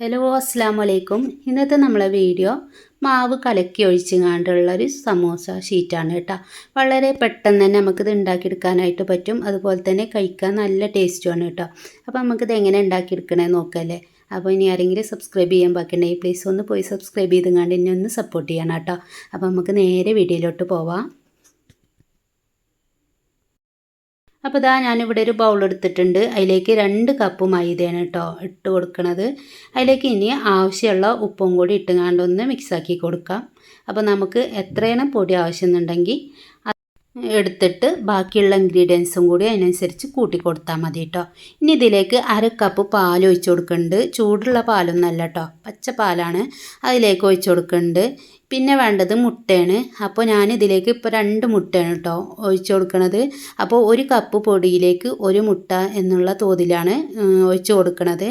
Hello അസ്സാം വലൈക്കും ഇന്നത്തെ നമ്മളെ വീഡിയോ മാവ് കലക്കി ഒഴിച്ചുകൊണ്ടുള്ളൊരു സമോസ ഷീറ്റാണ് കേട്ടോ. വളരെ പെട്ടെന്ന് തന്നെ നമുക്കിത് ഉണ്ടാക്കിയെടുക്കാനായിട്ട് പറ്റും. അതുപോലെ തന്നെ കഴിക്കാൻ നല്ല ടേസ്റ്റുമാണ് കേട്ടോ. അപ്പോൾ നമുക്കിത് എങ്ങനെ ഉണ്ടാക്കിയെടുക്കണേ നോക്കല്ലേ. അപ്പോൾ ഇനി ആരെങ്കിലും സബ്സ്ക്രൈബ് ചെയ്യാൻ ബാക്കിയുണ്ടെങ്കിൽ പ്ലീസ് ഒന്ന് പോയി സബ്സ്ക്രൈബ് ചെയ്തുകൊണ്ട് ഇനി ഒന്ന് സപ്പോർട്ട് ചെയ്യണം കേട്ടോ. അപ്പോൾ നമുക്ക് നേരെ വീഡിയോയിലോട്ട് പോവാം. അപ്പോൾ ഇതാ ഞാനിവിടെ ഒരു ബൗൾ എടുത്തിട്ടുണ്ട്. അതിലേക്ക് രണ്ട് കപ്പ് മൈദയാണ് കേട്ടോ ഇട്ട് കൊടുക്കണത്. അതിലേക്ക് ഇനി ആവശ്യമുള്ള ഉപ്പും കൂടി ഇട്ടുകൊണ്ട് ഒന്ന് മിക്സാക്കി കൊടുക്കാം. അപ്പോൾ നമുക്ക് എത്രയാണ് പൊടി ആവശ്യമെന്നുണ്ടെങ്കിൽ എടുത്തിട്ട് ബാക്കിയുള്ള ഇൻഗ്രീഡിയൻസും കൂടി അതിനനുസരിച്ച് കൂട്ടി കൊടുത്താൽ മതി കേട്ടോ ഇനി ഇതിലേക്ക് അര കപ്പ് പാൽ ഒഴിച്ച് കൊടുക്കുന്നുണ്ട് ചൂടുള്ള പാലൊന്നല്ല കേട്ടോ പച്ച പാലാണ്. അതിലേക്ക് ഒഴിച്ച് കൊടുക്കുന്നുണ്ട് പിന്നെ വേണ്ടത് മുട്ടയാണ്. അപ്പോൾ ഞാൻ ഇതിലേക്ക് ഇപ്പോൾ രണ്ട് മുട്ടയാണ് കേട്ടോ ഒഴിച്ചു കൊടുക്കണത്. അപ്പോൾ ഒരു കപ്പ് പൊടിയിലേക്ക് ഒരു മുട്ട എന്നുള്ള തോതിലാണ് ഒഴിച്ച് കൊടുക്കുന്നത്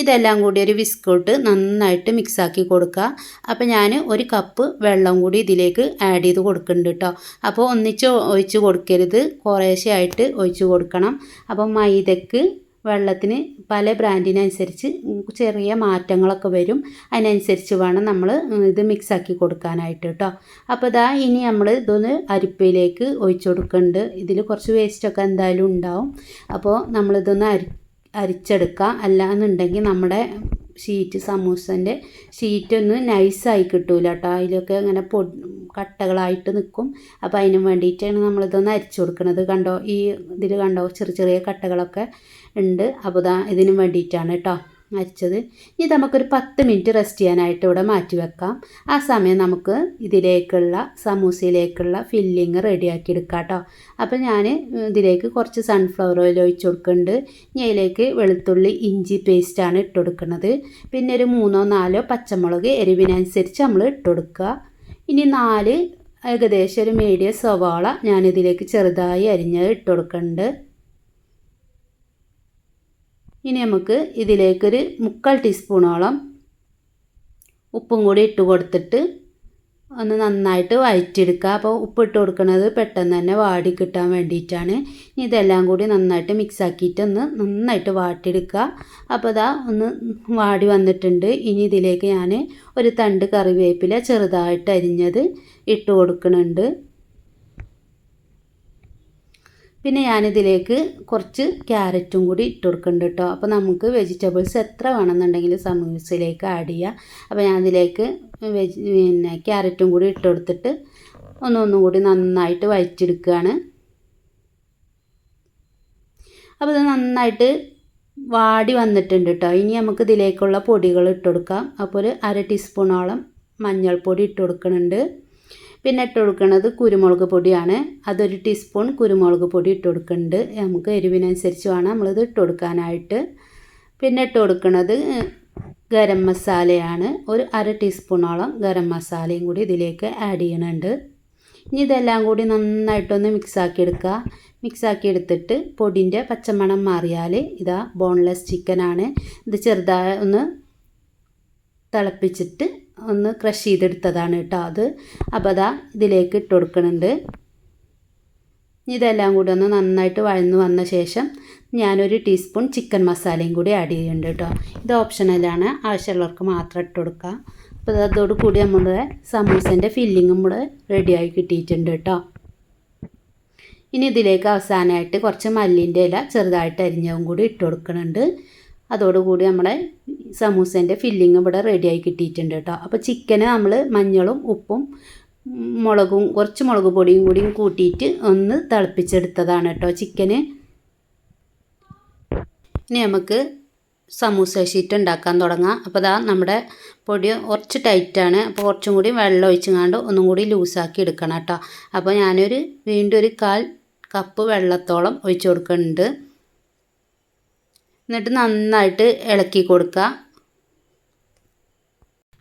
ഇതെല്ലാം കൂടി ഒരു ബിസ്ക്കോട്ട് നന്നായിട്ട് മിക്സാക്കി കൊടുക്കുക. അപ്പോൾ ഞാൻ ഒരു കപ്പ് വെള്ളം കൂടി ഇതിലേക്ക് ആഡ് ചെയ്ത് കൊടുക്കുന്നുണ്ട് കേട്ടോ അപ്പോൾ ഒന്നിച്ച് ഒഴിച്ച് കൊടുക്കരുത്. കുറേശ്ശെ ആയിട്ട് ഒഴിച്ച് കൊടുക്കണം. അപ്പോൾ മൈദക്ക് വെള്ളത്തിന് പല ബ്രാൻഡിനനുസരിച്ച് ചെറിയ മാറ്റങ്ങളൊക്കെ വരും. അതിനനുസരിച്ച് വേണം നമ്മൾ ഇത് മിക്സാക്കി കൊടുക്കാനായിട്ട് കേട്ടോ അപ്പോൾ ഇതാ ഇനി നമ്മൾ ഇതൊന്ന് അരിപ്പയിലേക്ക് ഒഴിച്ചു കൊടുക്കുന്നുണ്ട് ഇതിൽ കുറച്ച് വേസ്റ്റൊക്കെ എന്തായാലും ഉണ്ടാവും. അപ്പോൾ നമ്മളിതൊന്ന് അരി അരിച്ചെടുക്കുക അല്ലാന്നുണ്ടെങ്കിൽ നമ്മുടെ ഷീറ്റ് സമൂസന്റെ ഒന്ന് നൈസായി കിട്ടൂല കേട്ടോ അതിലൊക്കെ അങ്ങനെ പൊ കട്ടകളായിട്ട് നിൽക്കും അപ്പോൾ അതിന് വേണ്ടിയിട്ടാണ് നമ്മളിതൊന്ന് അരിച്ചു കൊടുക്കുന്നത് കണ്ടോ? ഈ ഇതിൽ കണ്ടോ? ചെറിയ ചെറിയ കട്ടകളൊക്കെ ഉണ്ട്. അപ്പോൾ ഇതാ ഇതിന് വേണ്ടിയിട്ടാണ് കേട്ടോ അരിച്ചത്. ഇനി നമുക്കൊരു പത്ത് മിനിറ്റ് റെസ്റ്റ് ചെയ്യാനായിട്ട് ഇവിടെ മാറ്റി വെക്കാം. ആ സമയം നമുക്ക് ഇതിലേക്കുള്ള സമൂസയിലേക്കുള്ള ഫില്ലിങ് റെഡിയാക്കി എടുക്കാം കേട്ടോ അപ്പോൾ ഞാൻ ഇതിലേക്ക് കുറച്ച് സൺഫ്ലവർ ഓയിൽ ഒഴിച്ച് കൊടുക്കുന്നുണ്ട്. ഇനി അതിലേക്ക് വെളുത്തുള്ളി ഇഞ്ചി പേസ്റ്റാണ് ഇട്ട് കൊടുക്കുന്നത്. പിന്നെ ഒരു മൂന്നോ നാലോ പച്ചമുളക് എരിവിനനുസരിച്ച് നമ്മൾ ഇട്ട് കൊടുക്കുക. ഇനി നാല് ഏകദേശം ഒരു മീഡിയം സവാള ഞാനിതിലേക്ക് ചെറുതായി അരിഞ്ഞത് ഇട്ട് കൊടുക്കുന്നുണ്ട്. ഇനി നമുക്ക് ഇതിലേക്കൊരു മുക്കാൽ ടീസ്പൂണോളം ഉപ്പും കൂടി ഇട്ട് കൊടുത്തിട്ട് ഒന്ന് നന്നായിട്ട് വഴറ്റിയെടുക്കുക. അപ്പോൾ ഉപ്പ് ഇട്ട് കൊടുക്കുന്നത് പെട്ടെന്ന് തന്നെ വാടി കിട്ടാൻ വേണ്ടിയിട്ടാണ്. ഇനി ഇതെല്ലാം കൂടി നന്നായിട്ട് മിക്സ് ആക്കിയിട്ട് ഒന്ന് നന്നായിട്ട് വാട്ടിയെടുക്കുക. അപ്പോൾ ഇതാ ഒന്ന് വാടി വന്നിട്ടുണ്ട്. ഇനി ഇതിലേക്ക് ഞാൻ ഒരു തണ്ട് കറിവേപ്പില ചെറുതായിട്ട് അരിഞ്ഞത് ഇട്ട് കൊടുക്കുന്നുണ്ട്. പിന്നെ ഞാനിതിലേക്ക് കുറച്ച് ക്യാരറ്റും കൂടി ഇട്ട് കൊടുക്കുന്നുണ്ട് കേട്ടോ അപ്പോൾ നമുക്ക് വെജിറ്റബിൾസ് എത്ര വേണമെന്നുണ്ടെങ്കിലും സമൂസയിലേക്ക് ആഡ് ചെയ്യാം. അപ്പോൾ ഞാൻ അതിലേക്ക് വെജ് പിന്നെ ക്യാരറ്റും കൂടി ഇട്ട് കൊടുത്തിട്ട് ഒന്നൊന്നും കൂടി നന്നായിട്ട് വഴിച്ചെടുക്കുകയാണ് അപ്പോൾ ഇത് നന്നായിട്ട് വാടി വന്നിട്ടുണ്ട് കേട്ടോ ഇനി നമുക്ക് ഇതിലേക്കുള്ള പൊടികൾ ഇട്ട് കൊടുക്കാം. അപ്പോൾ ഒരു അര ടീസ്പൂണോളം മഞ്ഞൾപ്പൊടി ഇട്ട് കൊടുക്കുന്നുണ്ട് പിന്നെ ഇട്ട് കൊടുക്കുന്നത് കുരുമുളക് പൊടിയാണ്. അതൊരു ടീസ്പൂൺ കുരുമുളക് പൊടി ഇട്ട് കൊടുക്കുന്നുണ്ട് നമുക്ക് എരിവിനനുസരിച്ച് വേണം നമ്മളിത് ഇട്ട് കൊടുക്കാനായിട്ട്. പിന്നെ ഇട്ട് കൊടുക്കുന്നത് ഗരം മസാലയാണ്. ഒരു അര ടീസ്പൂണോളം ഗരം മസാലയും കൂടി ഇതിലേക്ക് ആഡ് ചെയ്യണുണ്ട്. ഇനി ഇതെല്ലാം കൂടി നന്നായിട്ടൊന്ന് മിക്സാക്കി എടുക്കുക മിക്സാക്കി എടുത്തിട്ട് പൊടിന്റെ പച്ചമണം മാറിയാൽ ഇതാ ബോൺലെസ് ചിക്കനാണ് ഇത് ചെറുതായി ഒന്ന് തിളപ്പിച്ചിട്ട് ഒന്ന് ക്രഷ് ചെയ്തെടുത്തതാണ് കേട്ടോ അത്. അപ്പോൾ അതാ ഇതിലേക്ക് ഇട്ട് കൊടുക്കുന്നുണ്ട് ഇതെല്ലാം കൂടി ഒന്ന് നന്നായിട്ട് വഴന്നു വന്ന ശേഷം ഞാനൊരു ടീസ്പൂൺ ചിക്കൻ മസാലയും കൂടി ആഡ് ചെയ്യുന്നുണ്ട് കേട്ടോ. ഇത് ഓപ്ഷണലാണ് ആവശ്യമുള്ളവർക്ക് മാത്രം ഇട്ട് കൊടുക്കുക അപ്പോൾ അതോട് കൂടി നമ്മുടെ സമൂസേന്റെ ഫില്ലിങ്ങും കൂടെ റെഡിയായി കിട്ടിയിട്ടുണ്ട് കേട്ടോ. ഇനി ഇതിലേക്ക് അവസാനമായിട്ട് കുറച്ച് മല്ലിന്റെ ഇല ചെറുതായിട്ട് അരിഞ്ഞതും കൂടി ഇട്ട് കൊടുക്കുന്നുണ്ട് അതോടുകൂടി നമ്മുടെ സമൂസേന്റെ ഫില്ലിങ് ഇവിടെ റെഡിയായി കിട്ടിയിട്ടുണ്ട് കേട്ടോ. അപ്പോൾ ചിക്കന് നമ്മൾ മഞ്ഞളും ഉപ്പും മുളകും കുറച്ച് മുളക് പൊടിയും കൂടിയും കൂട്ടിയിട്ട് ഒന്ന് തിളപ്പിച്ചെടുത്തതാണ് കേട്ടോ ചിക്കന് ഇനി നമുക്ക് സമൂസ ഷീറ്റ് ഉണ്ടാക്കാൻ തുടങ്ങാം. അപ്പോൾ അതാ നമ്മുടെ പൊടി കുറച്ച് ടൈറ്റാണ് അപ്പോൾ കുറച്ചും കൂടി വെള്ളം ഒഴിച്ചുകൊണ്ട് ഒന്നും കൂടി ലൂസാക്കി എടുക്കണം കേട്ടോ. അപ്പോൾ ഞാനൊരു വീണ്ടും ഒരു കാൽ കപ്പ് വെള്ളത്തോളം ഒഴിച്ചു കൊടുക്കുന്നുണ്ട്. എന്നിട്ട് നന്നായിട്ട് ഇളക്കി കൊടുക്കുക.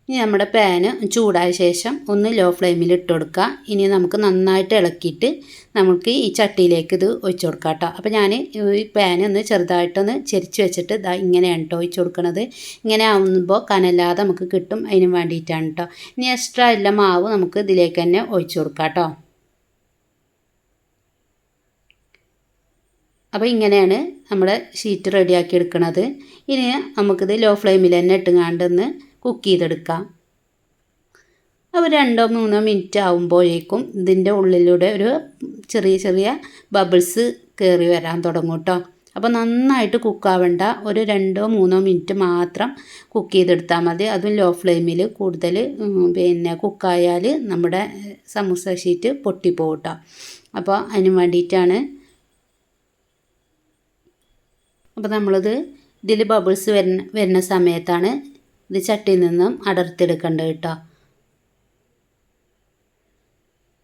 ഇനി നമ്മുടെ പാന് ചൂടായ ശേഷം ഒന്ന് ലോ ഫ്ലെയിമിൽ ഇട്ട് കൊടുക്കുക. ഇനി നമുക്ക് നന്നായിട്ട് ഇളക്കിയിട്ട് നമുക്ക് ഈ ചട്ടിയിലേക്ക് ഇത് ഒഴിച്ചു കൊടുക്കാം കേട്ടോ. അപ്പോൾ ഞാൻ ഈ പാൻ ഒന്ന് ചെറുതായിട്ടൊന്ന് ചെരിച്ച് വെച്ചിട്ട് ഇതാ ഇങ്ങനെയാണ് കേട്ടോ ഒഴിച്ചു കൊടുക്കുന്നത് ഇങ്ങനെ ആവുമ്പോൾ കനല്ലാതെ നമുക്ക് കിട്ടും അതിന് വേണ്ടിയിട്ടാണ് കേട്ടോ ഇനി എക്സ്ട്രാ ഉള്ള മാവ് നമുക്ക് ഇതിലേക്ക് തന്നെ ഒഴിച്ചു കൊടുക്കാം കേട്ടോ. അപ്പോൾ ഇങ്ങനെയാണ് നമ്മുടെ ഷീറ്റ് റെഡിയാക്കി എടുക്കണത്. ഇനി നമുക്കിത് ലോ ഫ്ലെയിമിൽ തന്നെ ഇട്ടുങ്ങാണ്ടൊന്ന് കുക്ക് ചെയ്തെടുക്കാം. അപ്പോൾ രണ്ടോ മൂന്നോ മിനിറ്റ് ആകുമ്പോഴേക്കും ഇതിന്റെ ഉള്ളിലൂടെ ഒരു ചെറിയ ചെറിയ ബബിൾസ് കയറി വരാൻ തുടങ്ങും കേട്ടോ അപ്പോൾ നന്നായിട്ട് കുക്കാവേണ്ട ഒരു രണ്ടോ മൂന്നോ മിനിറ്റ് മാത്രം കുക്ക് ചെയ്തെടുത്താൽ മതി. അതും ലോ ഫ്ലെയിമിൽ കൂടുതൽ പിന്നെ കുക്കായാൽ നമ്മുടെ സമൂസ ഷീറ്റ് പൊട്ടിപ്പോകും കേട്ടോ അപ്പോൾ അതിന് വേണ്ടിയിട്ടാണ് അപ്പോൾ നമ്മളിത് ഇതിൽ ബബിൾസ് വരുന്ന വരുന്ന സമയത്താണ് ഇത് ചട്ടിയിൽ നിന്നും അടർത്തിയെടുക്കേണ്ടത് കേട്ടോ.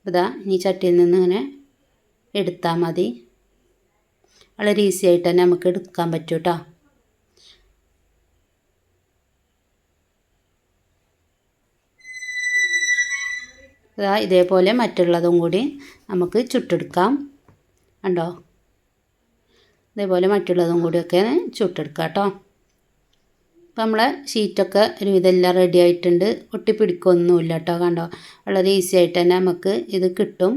ഇതാ ഈ ചട്ടിയിൽ നിന്ന് ഇങ്ങനെ എടുത്താൽ മതി. വളരെ ഈസി ആയിട്ട് തന്നെ നമുക്ക് എടുക്കാൻ പറ്റും കേട്ടോ. ഇതാ ഇതേപോലെ മറ്റുള്ളതും കൂടി നമുക്ക് ചുട്ടെടുക്കാം. കണ്ടോ? ഇതേപോലെ മറ്റുള്ളതും കൂടിയൊക്കെ ചുട്ടെടുക്കാം കേട്ടോ. അപ്പം നമ്മളെ ഷീറ്റൊക്കെ ഒരു എല്ലാം റെഡി ആയിട്ടുണ്ട്. ഒട്ടിപ്പിടിക്കൊന്നുമില്ല കേട്ടോ കണ്ടോ. വളരെ ഈസി ആയിട്ട് തന്നെ നമുക്ക് ഇത് കിട്ടും.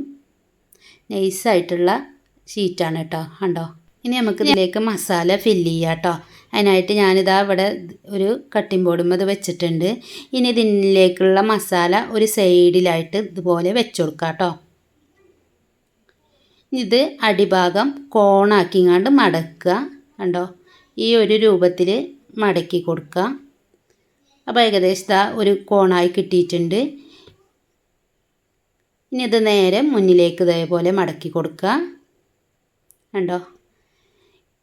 നൈസായിട്ടുള്ള ഷീറ്റാണ് കേട്ടോ കണ്ടോ. ഇനി നമുക്ക് ഇതിലേക്ക് മസാല ഫില്ല് ചെയ്യാം കേട്ടോ. അതിനായിട്ട് ഞാനിതാ ഇവിടെ ഒരു കട്ടിംഗ് ബോർഡും അത് വെച്ചിട്ടുണ്ട്. ഇനി ഇതിലേക്കുള്ള മസാല ഒരു സൈഡിലായിട്ട് ഇതുപോലെ വെച്ചു കൊടുക്കാം കേട്ടോ. ഇത് അടിഭാഗം കോണാക്കി കോണാക്കിങ്ങാണ്ട് മടക്കുക. കണ്ടോ? ഈ ഒരു രൂപത്തിൽ മടക്കി കൊടുക്കുക. അപ്പോൾ ഏകദേശം ഒരു കോണായി കിട്ടിയിട്ടുണ്ട്. ഇനി ഇത് നേരെ മുന്നിലേക്ക് ഇതേപോലെ മടക്കി കൊടുക്കുക. കണ്ടോ?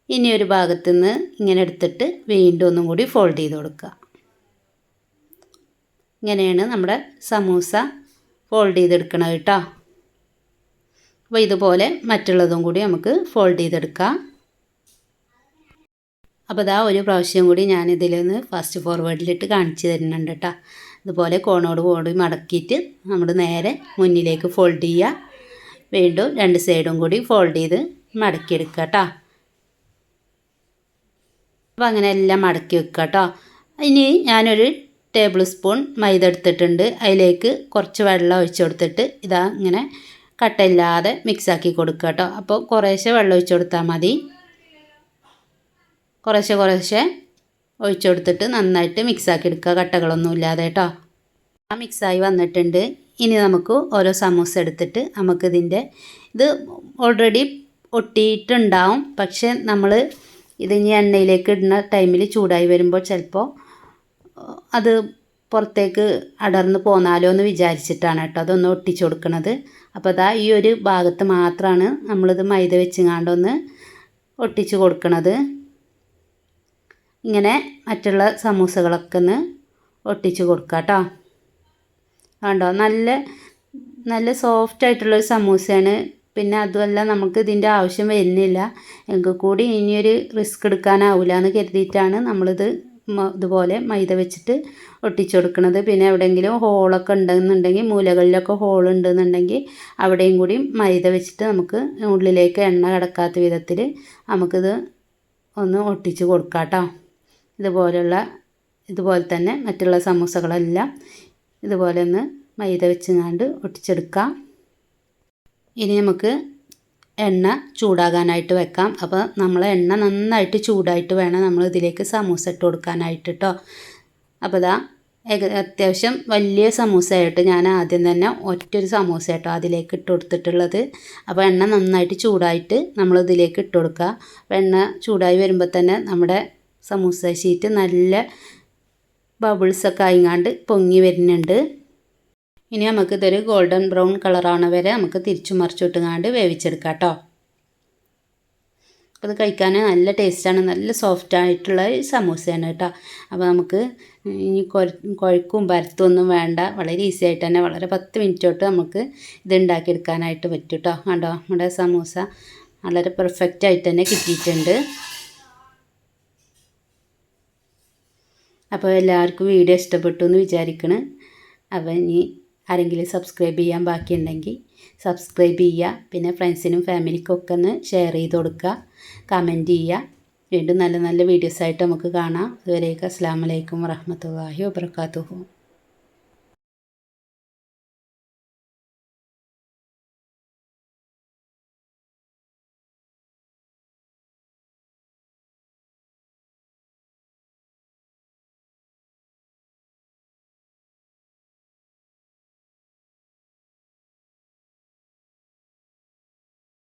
ഇനി ഒരു ഭാഗത്തു നിന്ന് ഇങ്ങനെ എടുത്തിട്ട് വീണ്ടും ഒന്നും കൂടി ഫോൾഡ് ചെയ്ത് കൊടുക്കുക. ഇങ്ങനെയാണ് നമ്മുടെ സമൂസ ഫോൾഡ് ചെയ്തെടുക്കണത് കേട്ടോ. അപ്പോൾ ഇതുപോലെ മറ്റുള്ളതും കൂടി നമുക്ക് ഫോൾഡ് ചെയ്തെടുക്കാം. അപ്പോൾ ഇതാ ഒരു പ്രാവശ്യം കൂടി ഞാൻ നിന്ന് ഫസ്റ്റ് ഫോർവേഡിലിട്ട് കാണിച്ചു തരുന്നുണ്ട് കേട്ടോ ഇതുപോലെ കോണോട് കോടി മടക്കിയിട്ട് നമ്മൾ നേരെ മുന്നിലേക്ക് ഫോൾഡ് ചെയ്യുക വീണ്ടും രണ്ട് സൈഡും കൂടി ഫോൾഡ് ചെയ്ത് മടക്കിയെടുക്കുക കേട്ടോ അപ്പോൾ അങ്ങനെ എല്ലാം മടക്കി വെക്കുക കേട്ടോ ഇനി ഞാനൊരു ടേബിൾ സ്പൂൺ മൈദ എടുത്തിട്ടുണ്ട്. അതിലേക്ക് കുറച്ച് വെള്ളം ഒഴിച്ചു കൊടുത്തിട്ട് ഇതാ ഇങ്ങനെ കട്ടയില്ലാതെ മിക്സാക്കി കൊടുക്കുക കേട്ടോ. അപ്പോൾ കുറേശ്ശെ വെള്ളം ഒഴിച്ചു കൊടുത്താൽ മതി. കുറേശ്ശെ കുറേശ്ശെ ഒഴിച്ചു കൊടുത്തിട്ട് നന്നായിട്ട് മിക്സാക്കി എടുക്കുക. കട്ടകളൊന്നും ഇല്ലാതെ കേട്ടോ. ആ മിക്സായി വന്നിട്ടുണ്ട്. ഇനി നമുക്ക് ഓരോ സമൂസ എടുത്തിട്ട് നമുക്കിതിന്റെ ഇത് ഓൾറെഡി ഒട്ടിയിട്ടുണ്ടാവും. പക്ഷേ നമ്മൾ ഇത് ഇനി എണ്ണയിലേക്ക് ഇടുന്ന ടൈമിൽ ചൂടായി വരുമ്പോൾ ചിലപ്പോൾ അത് പുറത്തേക്ക് അടർന്ന് പോന്നാലോ എന്ന് വിചാരിച്ചിട്ടാണ് കേട്ടോ. അതൊന്ന് ഒട്ടിച്ചു കൊടുക്കുന്നത് അപ്പോൾ അതാ ഈ ഒരു ഭാഗത്ത് മാത്രമാണ് നമ്മളിത് മൈദ വെച്ചുങ്ങാണ്ടൊന്ന് ഒട്ടിച്ച് കൊടുക്കണത്. ഇങ്ങനെ മറ്റുള്ള സമൂസകളൊക്കെ ഒന്ന് ഒട്ടിച്ച് കൊടുക്കുക കേട്ടോ കണ്ടോ? നല്ല നല്ല സോഫ്റ്റ് ആയിട്ടുള്ളൊരു സമൂസയാണ്. പിന്നെ അതുമല്ല നമുക്ക് ഇതിന്റെ ആവശ്യം വരുന്നില്ല. എങ്കിൽ കൂടി ഇനിയൊരു റിസ്ക് എടുക്കാനാവില്ല എന്ന് കരുതിയിട്ടാണ് നമ്മളിത് ഇതുപോലെ മൈദ വെച്ചിട്ട് ഒട്ടിച്ചു കൊടുക്കുന്നത് പിന്നെ എവിടെയെങ്കിലും ഹോളൊക്കെ ഉണ്ടെന്നുണ്ടെങ്കിൽ മൂലകളിലൊക്കെ ഹോൾ ഉണ്ടെന്നുണ്ടെങ്കിൽ അവിടെയും കൂടി മൈദ വെച്ചിട്ട് നമുക്ക് ഉള്ളിലേക്ക് എണ്ണ കിടക്കാത്ത വിധത്തിൽ നമുക്കിത് ഒന്ന് ഒട്ടിച്ച് കൊടുക്കാം കേട്ടോ. ഇതുപോലെയുള്ള ഇതുപോലെ തന്നെ മറ്റുള്ള സമൂസകളെല്ലാം ഇതുപോലെ ഒന്ന് മൈദ വെച്ചങ്ങാണ്ട് ഒട്ടിച്ചെടുക്കാം. ഇനി നമുക്ക് എണ്ണ ചൂടാകാനായിട്ട് വെക്കാം. അപ്പോൾ നമ്മൾ എണ്ണ നന്നായിട്ട് ചൂടായിട്ട് വേണം നമ്മൾ ഇതിലേക്ക് സമൂസ ഇട്ട് കൊടുക്കാനായിട്ട് കേട്ടോ അപ്പോൾ ഇതാ അത്യാവശ്യം വലിയ സമൂസയായിട്ട് ഞാൻ ആദ്യം തന്നെ ഒറ്റൊരു സമൂസ കേട്ടോ അതിലേക്ക് ഇട്ട് കൊടുത്തിട്ടുള്ളത്. അപ്പോൾ എണ്ണ നന്നായിട്ട് ചൂടായിട്ട് നമ്മൾ ഇതിലേക്ക് ഇട്ട് കൊടുക്കുക. അപ്പോൾ എണ്ണ ചൂടായി വരുമ്പോൾ തന്നെ നമ്മുടെ സമൂസ ഷീറ്റ് നല്ല ബബിൾസൊക്കെ ആയിങ്ങാണ്ട് പൊങ്ങി വരുന്നുണ്ട്. ഇനി നമുക്ക് ഇതൊരു ഗോൾഡൻ ബ്രൗൺ കളറാണ് വരെ നമുക്ക് തിരിച്ചു മറിച്ചിട്ടുങ്ങാണ്ട് വേവിച്ചെടുക്കാം കേട്ടോ അത് കഴിക്കാൻ നല്ല ടേസ്റ്റാണ് നല്ല സോഫ്റ്റ് ആയിട്ടുള്ള സമൂസയാണ് കേട്ടോ അപ്പോൾ നമുക്ക് ഇനി കുഴക്കും പരത്തൊന്നും വേണ്ട. വളരെ ഈസി ആയിട്ട് തന്നെ വളരെ പത്ത് മിനിറ്റ് തൊട്ട് നമുക്ക് ഇത് ഉണ്ടാക്കിയെടുക്കാനായിട്ട് പറ്റും കേട്ടോ കണ്ടോ? നമ്മുടെ സമൂസ വളരെ പെർഫെക്റ്റ് ആയിട്ട് തന്നെ കിട്ടിയിട്ടുണ്ട്. അപ്പോൾ എല്ലാവർക്കും വീഡിയോ ഇഷ്ടപ്പെട്ടു എന്ന് വിചാരിക്കണം. അപ്പോൾ ഇനി ആരെങ്കിലും സബ്സ്ക്രൈബ് ചെയ്യാൻ ബാക്കിയുണ്ടെങ്കിൽ സബ്സ്ക്രൈബ് ചെയ്യുക. പിന്നെ ഫ്രണ്ട്സിനും ഫാമിലിക്കും ഒക്കെ ഒന്ന് ഷെയർ ചെയ്ത് കൊടുക്കുക. കമന്റ് ചെയ്യുക. വീണ്ടും നല്ല നല്ല വീഡിയോസായിട്ട് നമുക്ക് കാണാം. അതുവരെയൊക്കെ അസ്സാം വലൈക്കും വറഹമത്തല്ലാഹി വാബർക്കാത്തുഹു